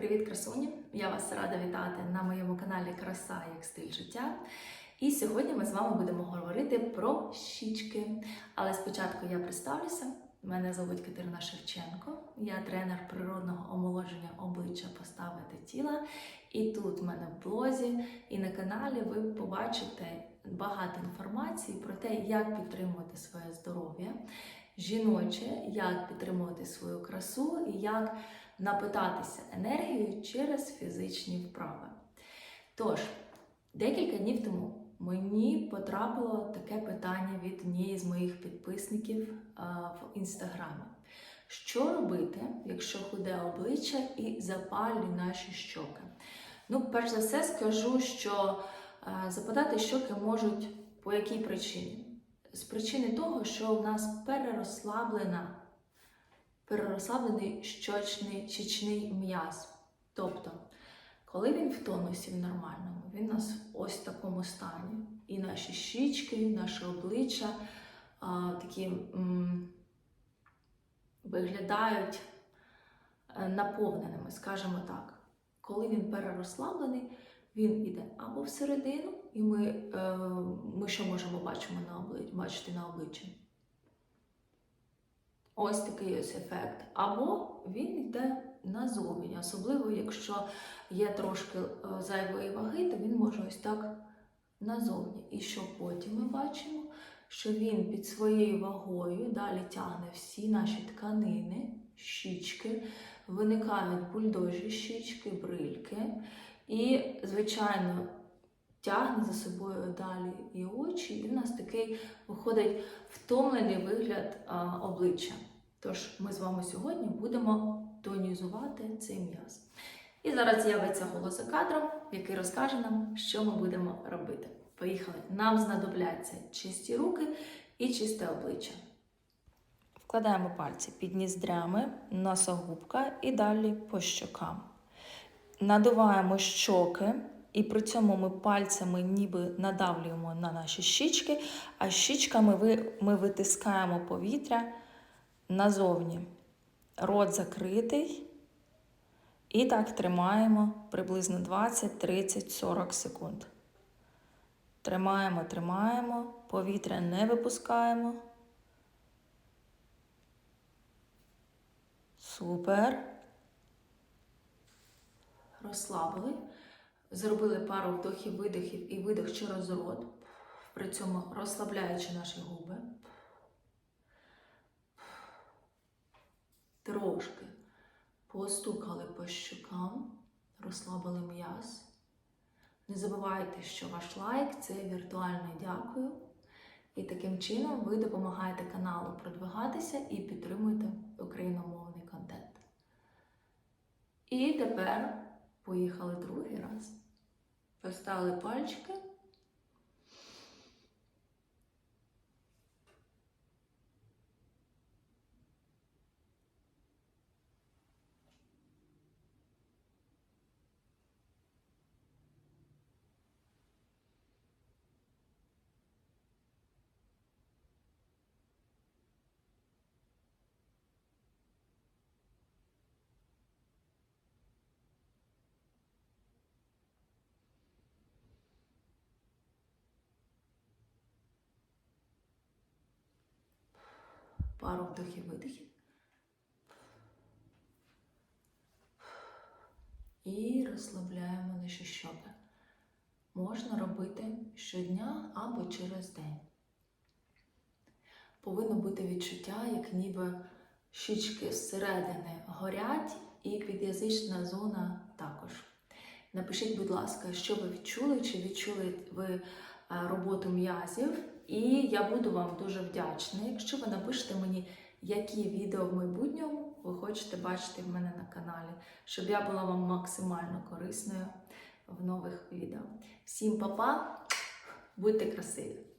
Привіт, красуні! Я вас рада вітати на моєму каналі Краса як стиль життя. І сьогодні ми з вами будемо говорити про щічки. Але спочатку я представлюся. Мене звуть Катерина Шевченко, я тренер природного омолодження обличчя постави та тіла. І тут в мене в блозі і на каналі ви побачите багато інформації про те, як підтримувати своє здоров'я, жіноче, як підтримувати свою красу і як напитатися енергією через фізичні вправи. Тож, декілька днів тому мені потрапило таке питання від однієї з моїх підписників в інстаграмі. Що робити, якщо худе обличчя і запалі наші щоки? Ну, перш за все, скажу, що западати щоки можуть по якій причині? З причини того, що в нас перерозслаблена перерозслаблений щочний чічний м'яз. Тобто, коли він в тонусі в нормальному, він у нас ось в такому стані. І наші щічки, наше обличчя а, такі м, виглядають е, наповненими, скажімо так. Коли він перерозслаблений, він йде або всередину, і ми, е, ми що можемо бачимо на обличчі, бачити на обличчі? Ось такий ось ефект. Або він йде назовні, особливо якщо є трошки е, зайвої ваги, то він може ось так назовні. І що потім ми бачимо, що він під своєю вагою далі тягне всі наші тканини, щічки, виникають бульдожі щічки, брильки. І, звичайно, тягне за собою далі і очі, і в нас такий виходить втомлений вигляд а, обличчя. Тож ми з вами сьогодні будемо тонізувати цей м'яз. І зараз з'явиться голос за кадром, який розкаже нам, що ми будемо робити. Поїхали! Нам знадобляться чисті руки і чисте обличчя. Вкладаємо пальці під ніздрями, носогубка і далі по щокам. Надуваємо щоки, і при цьому ми пальцями ніби надавлюємо на наші щічки, а щічками ми витискаємо повітря назовні. Рот закритий. І так тримаємо приблизно 20, 30, 40 секунд. Тримаємо, тримаємо, повітря не випускаємо. Супер. Розслабили. Зробили пару вдохів-видохів і видох через рот, при цьому розслабляючи наші губи. Трошки постукали по щокам, розслабили м'яз. Не забувайте, що ваш лайк це віртуальне дякую. І таким чином ви допомагаєте каналу продвигатися і підтримуєте україномовний контент. І тепер поїхали другий раз. Поставили пальчики. Пару вдохів видихів. І розслабляємо наші щоки. Можна робити щодня або через день. Повинно бути відчуття, як ніби щічки зсередини горять, і під'язична зона також. Напишіть, будь ласка, що ви відчули, чи відчули ви е, роботу м'язів. І я буду вам дуже вдячна, якщо ви напишете мені, які відео в майбутньому ви хочете бачити в мене на каналі, щоб я була вам максимально корисною в нових відео. Всім па-па, будьте красиві!